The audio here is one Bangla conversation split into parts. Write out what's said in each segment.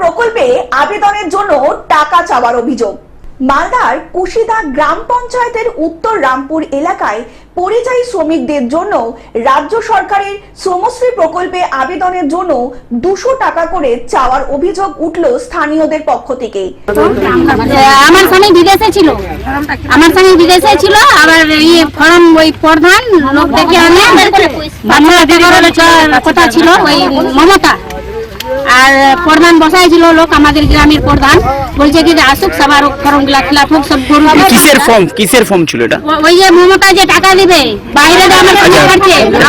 প্রকল্পে আবেদনের জন্য টাকা চাওয়ার অভিযোগ। মালদার কুশিদা গ্রাম পঞ্চায়েতের উত্তর রামপুর এলাকায় পরিযায়ী শ্রমিকদের জন্য রাজ্য সরকারের শ্রমশ্রী প্রকল্পে আবেদনের জন্য দুশো টাকা করে চাওয়ার অভিযোগ উঠল স্থানীয়দের পক্ষ থেকে। আমার স্বামী বিদেশে ছিল। আমার স্বামী বিদেশে ছিল আবার ইয়ে ফর্ম ওই প্রধান লোক আনে বাংলা কথা ছিল ওই মমতা। আর প্রধান বসাই ছিল লোক আমাদের গ্রামের প্রধান। বলছে কি আসুক সবার ফর্মগুলা ফিল হোক সব গরু কিসের ফর্ম? কিসের ফর্ম ছিল এটা? ওই যে মমতা যে টাকা দিবে বাইরে আমার আচ্ছা,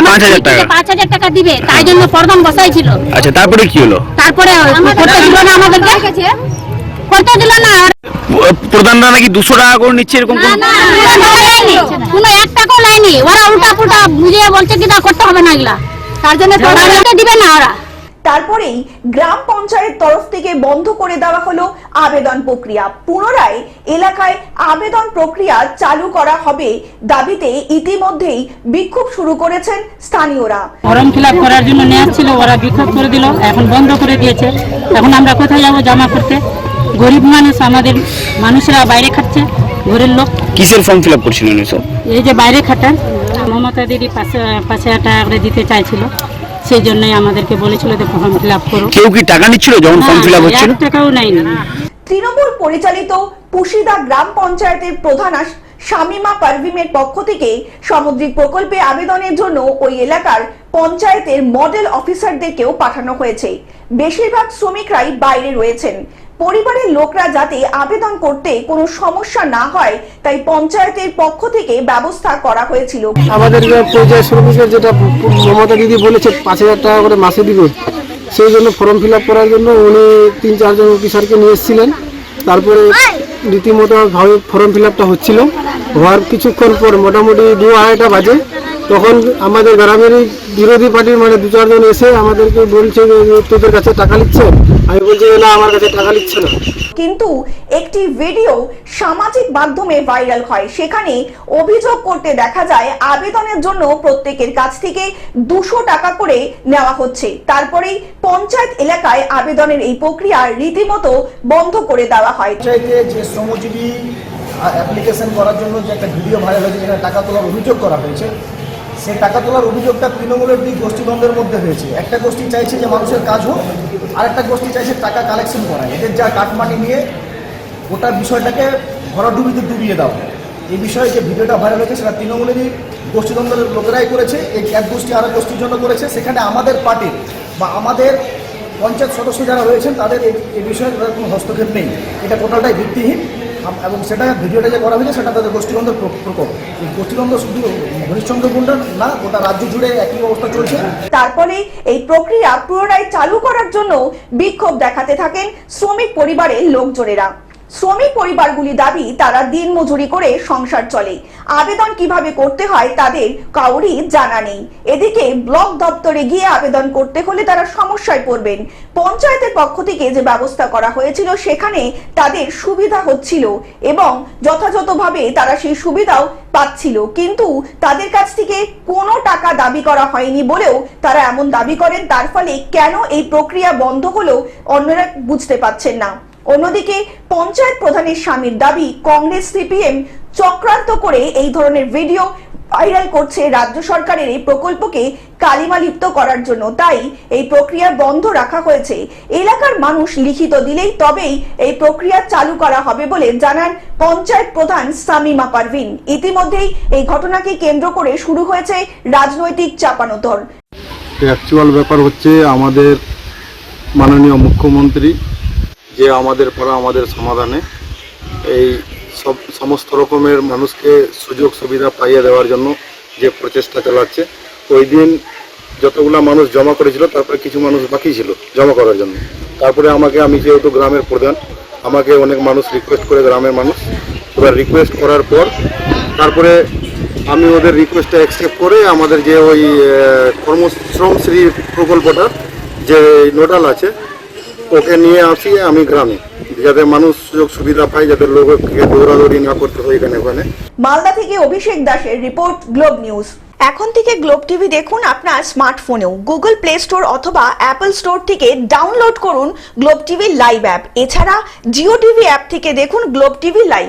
পাঁচ হাজার টাকা। পাঁচ হাজার টাকা দিবে তাই জন্য প্রধান বসাই ছিল আচ্ছা তারপরে কি হলো? তারপরে করতে দিল না আমাদেরকে? করতে দিল না? আর প্রধানরা নাকি দুশো টাকা করে নিচ্ছে এরকম কোন- কোনো এক টাকাও নেয়নি ওরা উল্টা পুল্টা বুঝিয়ে বলছে কি না করতে হবে না এগুলা। তার জন্য দিবে না ওরা। তারপরেই গ্রাম পঞ্চায়েত তরফ থেকে বন্ধ করে দেওয়া হলো আবেদন প্রক্রিয়া। পুনরায় এলাকায় আবেদন প্রক্রিয়া চালু করা হবে দাবিতে ইতিমধ্যেই বিক্ষোভ শুরু করেছেন স্থানীয়রা। ফর্ম ফিল করার জন্য নেওয়া ছিল ওরা বিক্ষোভ করে দিল এখন বন্ধ করে দিয়েছে। এখন আমরা কোথায় যাব জমা করতে? গরিব মানুষ আমাদের মানুষরা বাইরে খাচ্ছে ঘরের লোক। কিসের ফর্ম ফিল আপ করছিলেন এই যে বাইরে খাটান মমতা দিদি পাঁচশো পাঁচ হাজার টাকা করে দিতে চাইছিল। সেই জন্যই আমাদেরকে বলেছিল যে ফর্ম ফিল আপ করো। কেউ কি টাকা নিচ্ছিল যখন ফর্ম ফিল আপ হচ্ছিল? টাকাও নেয়নি। তৃণমূল পরিচালিত পুশিদা গ্রাম পঞ্চায়েতের প্রধান শামিমা পারভিমের পক্ষ থেকে সামুদ্রিক প্রকল্পে আবেদনের জন্য ওই এলাকার পঞ্চায়েতের মডেল অফিসারদেরকেও পাঠানো হয়েছে। বেশিরভাগ শ্রমিকরাই বাইরে রয়েছেন। পরিবারের লোকরা যাতে আবেদন করতে কোনো সমস্যা না হয়, তাই পঞ্চায়েতের পক্ষ থেকে ব্যবস্থা করা হয়েছিল। আমাদের পর্যায় শ্রমিকের যেটা মমতা দিদি বলেছে, পাঁচ হাজার টাকা করে মাসে দিবে, সেই জন্য ফর্ম ফিল করার জন্য উনি তিন চারজন অফিসারকে নিয়ে এসেছিলেন। তারপরে রীতিমতো ভাবে ফর্ম ফিল হচ্ছিল। হওয়ার কিছুক্ষণ পর মোটামুটি দু আড়াইটা বাজে তখন আমাদের গ্রামেরই বিরোধী পার্টির মানে দু চারজন এসে আমাদেরকে বলছে যে তোদের কাছে টাকা নিচ্ছে আমি বলছি যে না আমার কাছে টাকা নিচ্ছে না। কিন্তু একটি ভিডিও সামাজিক মাধ্যমে ভাইরাল হয়। সেখানে অভিযোগ করতে দেখা যায় আবেদনের জন্য প্রত্যেকের কাছ থেকে দুশো টাকা করে নেওয়া হচ্ছে। তারপরেই পঞ্চায়েত এলাকায় আবেদনের এই প্রক্রিয়া রীতিমতো বন্ধ করে দেওয়া হয়। পঞ্চায়েতে যে শ্রমজীবী অ্যাপ্লিকেশন করার জন্য যে একটা ভিডিও ভাইরাল হয়েছে যেখানে টাকা তোলার অভিযোগ করা হয়েছে সেই টাকা তোলার অভিযোগটা তৃণমূলের দুই গোষ্ঠীদ্বন্দ্বের মধ্যে হয়েছে। একটা গোষ্ঠী চাইছে যে মানুষের কাজ হোক আর একটা গোষ্ঠী চাইছে টাকা কালেকশন করা এদের যা কাটমানি নিয়ে গোটা বিষয়টাকে ভরাডুবিতে ডুবিয়ে দাও। এই বিষয়ে যে ভিডিওটা ভাইরাল হয়েছে সেটা তৃণমূলেরই গোষ্ঠীদ্বন্দ্বের লোকেরাই করেছে। এই এক গোষ্ঠী আর এক গোষ্ঠীর জন্য করেছে। সেখানে আমাদের পার্টির বা আমাদের পঞ্চায়েত সদস্য যারা রয়েছেন, তাদের এই বিষয়ে তাদের কোনো হস্তক্ষেপ নেই। এটা টোটালটাই ভিত্তিহীন। এবং সেটা ভিডিওটা যে করা হয়েছে, সেটা তাদের গোষ্ঠীবন্ধ প্রকোপ। এই শুধু হরিশ্চন্দ্র মুন্ডা না, গোটা রাজ্য জুড়ে একই অবস্থা চলছে। তারপরে এই প্রক্রিয়া পুনরায় চালু করার জন্য বিক্ষোভ দেখাতে থাকেন শ্রমিক পরিবারের লোকজনেরা। শ্রমিক পরিবারগুলি দাবি, তারা দিন মজুরি করে সংসার চলে। আবেদন কীভাবে করতে হয় তাদের কাউরই জানা নেই। এদিকে ব্লক দপ্তরে গিয়ে আবেদন করতে হলে তারা সমস্যায় পড়বেন। পঞ্চায়েতের পক্ষ থেকে যে ব্যবস্থা করা হয়েছিল, সেখানে তাদের সুবিধা হচ্ছিল এবং যথাযথভাবে তারা সেই সুবিধাও পাচ্ছিল। কিন্তু তাদের কাছ থেকে কোনো টাকা দাবি করা হয়নি বলেও তারা এমন দাবি করেন। তার ফলে কেন এই প্রক্রিয়া বন্ধ হলো অন্যরা বুঝতে পারছেন না। অন্যদিকে পঞ্চায়েত প্রধানের স্বামীর দাবি, কংগ্রেস সিপিএম চক্রান্ত করে এই ধরনের ভিডিও ভাইরাল করছে রাজ্য সরকারের এই প্রকল্পকে কালিমালিপ্ত করার জন্য। তাই এই প্রক্রিয়া বন্ধ রাখা হয়েছে। এলাকার মানুষ লিখিত দিলেই তবেই এই প্রক্রিয়া চালু করা হবে বলে জানান পঞ্চায়েত প্রধান সামিমা পারভিন। ইতিমধ্যেই এই ঘটনাকে কেন্দ্র করে শুরু হয়েছে রাজনৈতিক চাপানোতর। অ্যাকচুয়াল ব্যাপার হচ্ছে আমাদের মাননীয় মুখ্যমন্ত্রী যে আমাদের পড়া আমাদের সমাধানে এই সব, সমস্ত রকমের মানুষকে সুযোগ সুবিধা পাইয়ে দেওয়ার জন্য যে প্রচেষ্টা চালাচ্ছে, ওই দিন যতগুলা মানুষ জমা করেছিল, তারপরে কিছু মানুষ বাকি ছিল জমা করার জন্য। তারপরে আমাকে, আমি যেহেতু গ্রামের প্রধান, আমাকে অনেক মানুষ রিকোয়েস্ট করে গ্রামের মানুষ। এবার রিকোয়েস্ট করার পর, তারপরে আমি ওদের রিকোয়েস্টটা অ্যাকসেপ্ট করে আমাদের যে ওই কর্মশ্রমশ্রী প্রকল্পটা, যে নোডাল আছে ওকে নিয়ে আসি, আমি গ্রামে। যাতে মানুষ সুযোগ সুবিধা পায়, যাতে লোককে দৌড়াদৌড়ি না করতে হয় এখানে, ওখানে। মালদা থেকে অভিষেক দাসের রিপোর্ট, গ্লোব নিউজ। এখন থেকে গ্লোব টিভি দেখুন আপনার স্মার্টফোনেও। গুগল প্লে স্টোর অথবা অ্যাপল স্টোর থেকে ডাউনলোড করুন গ্লোব টিভি লাইভ অ্যাপ। এছাড়া জিও টিভি অ্যাপ থেকে দেখুন গ্লোব টিভি লাইভ।